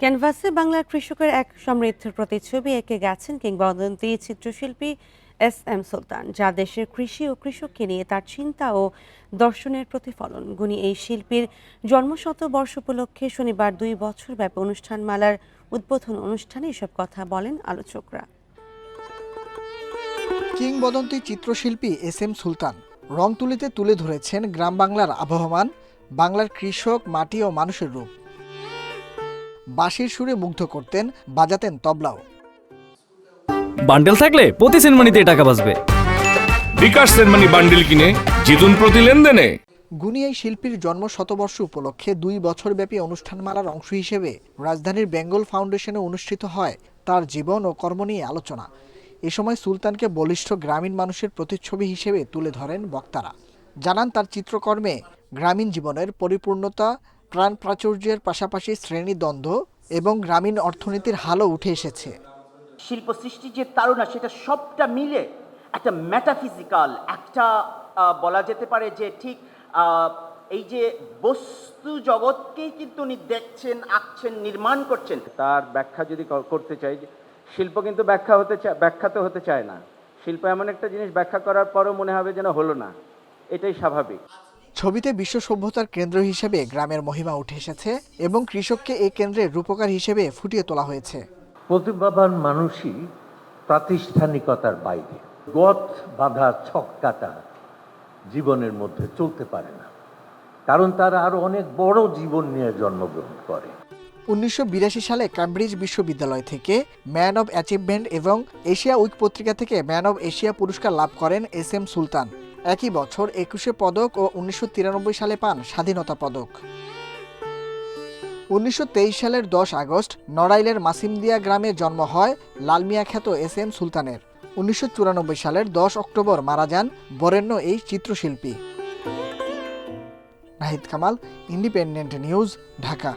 ক্যানভাসে বাংলার কৃষকের এক সমৃদ্ধর প্রতিচ্ছবি এঁকে গেছেন কিংবদন্তি চিত্রশিল্পী এস এম সুলতান, যা দেশের কৃষি ও কৃষককে নিয়ে তার চিন্তা ও দর্শনের প্রতিফলন। গুণী এই শিল্পীর জন্মশত বর্ষ উপলক্ষে শনিবার দুই বছর ব্যাপী অনুষ্ঠানমালার উদ্বোধন অনুষ্ঠানে এসব কথা বলেন আলোচকরা। কিংবদন্তি চিত্রশিল্পী এস এম সুলতান রংতুলিতে তুলে ধরেছেন গ্রাম বাংলার আবহমান, বাংলার কৃষক, মাটি ও মানুষের রূপ। বাঁশির সুরে মুগ্ধ করতেন বাজাতেন তবলাও। বান্ডেল থাকলে প্রতি সেনমানিতে টাকা বাঁচবে। বিকাশ সেনমানি বান্ডিল কিনে জিতুন প্রতি লেনদেনে। গুণী এই শিল্পীর জন্ম শতবর্ষ উপলক্ষে দুই বছরব্যাপী অনুষ্ঠানমালার অংশ হিসেবে রাজধানীর বেঙ্গল ফাউন্ডেশনে অনুষ্ঠিত হয় তার জীবন ও কর্ম নিয়ে আলোচনা। এ সময় সুলতানকে বলিষ্ঠ গ্রামীণ মানুষের প্রতিচ্ছবি হিসেবে তুলে ধরেন বক্তারা। জানান তার চিত্রকর্মে গ্রামীণ জীবনের পরিপূর্ণতা প্রাণ প্রাচুর্যের পাশাপাশি শ্রেণীদ্বন্দ্ব এবং গ্রামীণ অর্থনীতির হালও উঠে এসেছে। শিল্প সৃষ্টির যে তাড়না সেটা সবটা মিলে একটা মেটাফিজিক্যাল একটা বলা যেতে পারে যে ঠিক এই যে বস্তু জগৎকেই কিন্তু উনি দেখছেন আঁকছেন নির্মাণ করছেন। তার ব্যাখ্যা যদি করতে চাই যে শিল্প কিন্তু ব্যাখ্যা হতে চায় ব্যাখ্যা তো হতে চায় না। শিল্প এমন একটা জিনিস ব্যাখ্যা করার পরও মনে হবে যেন হলো না। এটাই স্বাভাবিক। ছবিতে বিশ্ব সভ্যতার কেন্দ্র হিসেবে গ্রামের মহিমা উঠে এসেছে এবং কৃষককে এই কেন্দ্রের রূপকার হিসেবে ফুটিয়ে তোলা হয়েছে। প্রতিভাবান মানুষই প্রাতিষ্ঠানিকতার বাইরে। গত বাঁধা ছক কাটা জীবনের মধ্যে চলতে পারে না। কারণ তারা আরও অনেক বড় জীবন নিয়ে জন্মগ্রহণ করে। উনিশশো বিরাশি সালে ক্যামব্রিজ বিশ্ববিদ্যালয় থেকে ম্যান অব অ্যাচিভমেন্ট এবং এশিয়া উইক পত্রিকা থেকে ম্যান অব এশিয়া পুরস্কার লাভ করেন এস এম সুলতান। একই বছর একুশে পদক ও উনিশশো তিরানব্বই সালে পান স্বাধীনতা পদক। উনিশশো তেইশ সালের দশ আগস্ট নড়াইলের মাসিমদিয়া গ্রামে জন্ম হয় লালমিয়া খ্যাত এস এম সুলতানের। উনিশশো চুরানব্বই সালের দশ অক্টোবর মারা যান বরেণ্য এই চিত্রশিল্পী। Nahid Kamal, independent news, Dhaka.